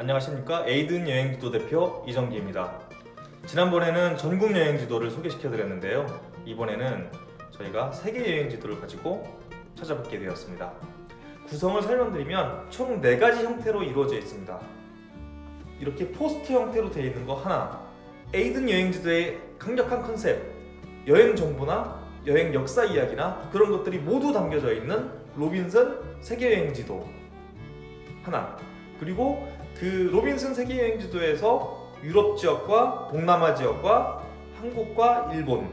안녕하십니까 에이든 여행지도 대표 이정기입니다. 지난번에는 전국 여행지도를 소개시켜 드렸는데요. 이번에는 저희가 세계 여행지도를 가지고 찾아뵙게 되었습니다. 구성을 설명드리면 총 4가지 형태로 이루어져 있습니다. 이렇게 포스트 형태로 되어 있는 거 하나 에이든 여행지도의 강력한 컨셉 여행 정보나 여행 역사 이야기나 그런 것들이 모두 담겨져 있는 로빈슨 세계 여행지도 하나 그리고 그 로빈슨 세계 여행 지도에서 유럽 지역과 동남아 지역과 한국과 일본이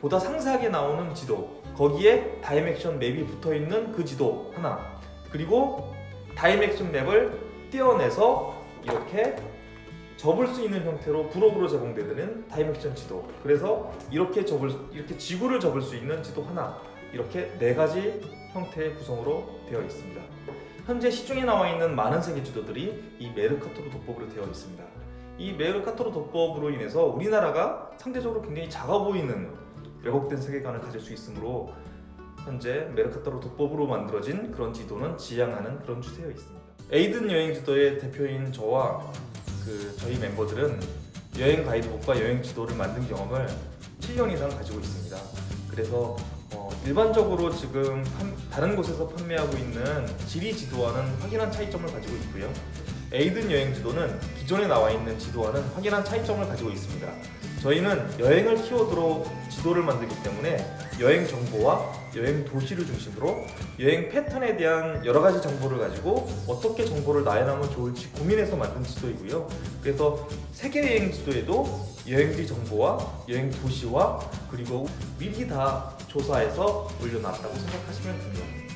보다 상세하게 나오는 지도 거기에 다이맥션 맵이 붙어 있는 그 지도 하나 그리고 다이맥션 맵을 떼어내서 이렇게 접을 수 있는 형태로 부록으로 제공되는 다이맥션 지도. 그래서 이렇게 접을 이렇게 지구를 접을 수 있는 지도 하나 이렇게 네 가지 형태의 구성으로 되어 있습니다. 현재 시중에 나와 있는 많은 세계 지도들이 이 메르카토르 도법으로 되어 있습니다. 이 메르카토르 도법으로 인해서 우리나라가 상대적으로 굉장히 작아 보이는 왜곡된 세계관을 가질 수 있으므로 현재 메르카토르 도법으로 만들어진 그런 지도는 지향하는 그런 추세에 있습니다. 에이든 여행 지도의 대표인 저와 그 저희 멤버들은 여행 가이드북과 여행 지도를 만든 경험을 7년 이상 가지고 있습니다. 그래서 어, 일반적으로 지금 판- 다른 곳에서 판매하고 있는 지리 지도와는 확연한 차이점을 가지고 있고요. 에이든 여행 지도는 기존에 나와 있는 지도와는 확연한 차이점을 가지고 있습니다. 저희는 여행을 키워드로 지도를 만들기 때문에 여행 정보와 여행 도시를 중심으로 여행 패턴에 대한 여러 가지 정보를 가지고 어떻게 정보를 나열하면 좋을지 고민해서 만든 지도이고요. 그래서 세계 여행 지도에도 여행지 정보와 여행 도시와 그리고 미리 다 조사해서 올려놨다고 생각하시면 됩니다.